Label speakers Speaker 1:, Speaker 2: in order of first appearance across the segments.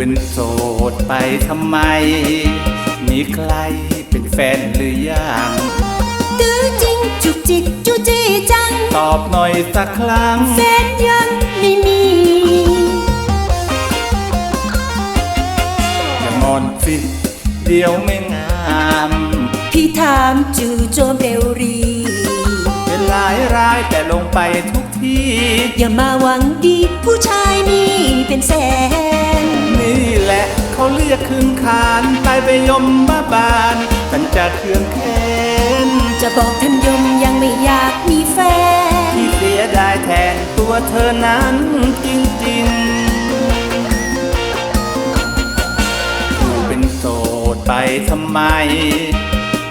Speaker 1: เป็นโสดไปทำไม มีใครเป็นแฟนหรือยัง
Speaker 2: ตื้อจริงจุกจิกจูจีจัง
Speaker 1: ตอบหน่อยสักครั้ง
Speaker 2: แฟนยังไม่มี
Speaker 1: อย่างอนสิ เดียวไม่งาม
Speaker 2: พี่ถามจู่โจมเร็วรี
Speaker 1: เป็นหลายรายแต่ลงไปทุกที่
Speaker 2: อย่ามาหวังดีผู้ชายนี่เป็นแสน
Speaker 1: นี่แหละ เขาเรียกคืนคานไปไปยมมาบานกันจะเคืองแค้น
Speaker 2: จะบอกท่านยมยังไม่อยากมีแฟน
Speaker 1: ที่เสียดายแทนตัวเธอนั้นจริงๆอยู่เป็นโสดไปทำไม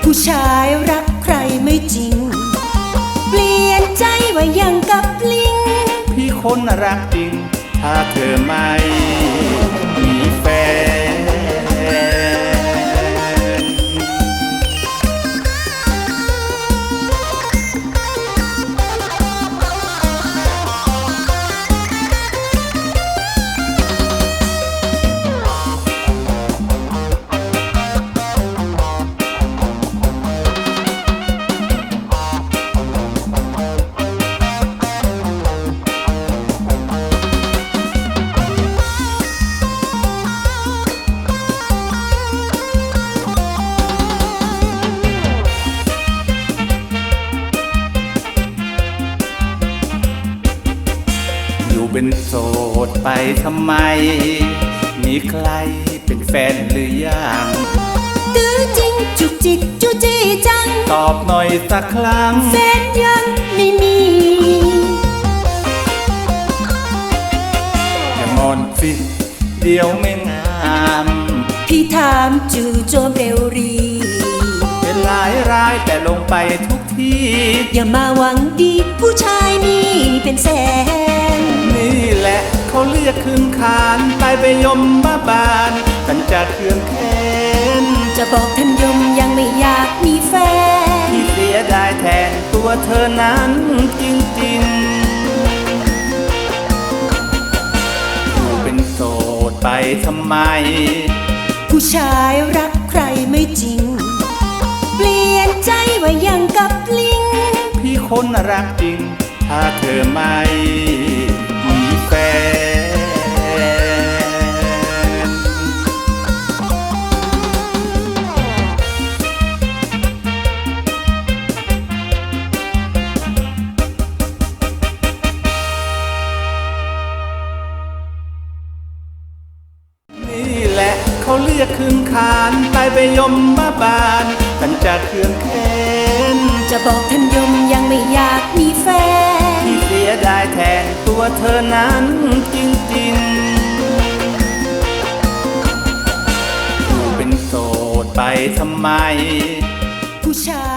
Speaker 2: ผู้ชายรักใครไม่จริง เปลี่ยนใจว่ายังกับลิง
Speaker 1: พี่คนรักจริง ถ้าเธอไม่มี เป็นโสดไปทำไม มีใครเป็นแฟนหรือยัง
Speaker 2: ตื้อจริงจุกจิกจูจีจัง
Speaker 1: ตอบหน่อยสักครั้ง
Speaker 2: แฟนยังไม่มี
Speaker 1: อย่างอนสิ เดียวไม่งาม
Speaker 2: พี่ถามจู่โจมเร็วรี
Speaker 1: เป็นหลายรายแต่ลงไปทุก ที่
Speaker 2: อย่ามาหวังดี ผู้ชายนี่เป็นแสน
Speaker 1: นี่แหละเขาเรียกคืนคานไปไปยมมาบานกันจะเคืองแค้น
Speaker 2: จะบอกท่านยมยังไม่อยากมีแฟน
Speaker 1: ที่เสียดายแทนตัวเธอนั้นจริงๆอยู่เป็นโสดไปทำไม
Speaker 2: ผู้ชายรักใครไม่จริงเปลี่ยนใจ ว่ายังกับลิง
Speaker 1: พี่คนรักจริง ถ้าเธอไม่มีแฟน นี่แหละเขาเรียกคืนคานไปไปยมมาบานกันจะเคืองแค้น
Speaker 2: จะบอกท่านยมยังไม่อยากมีแฟน
Speaker 1: ที่เสียดายแทนตัวเธอนั้นจริงๆอยู่เป็นโสดไปทำไม
Speaker 2: ผู้ชาย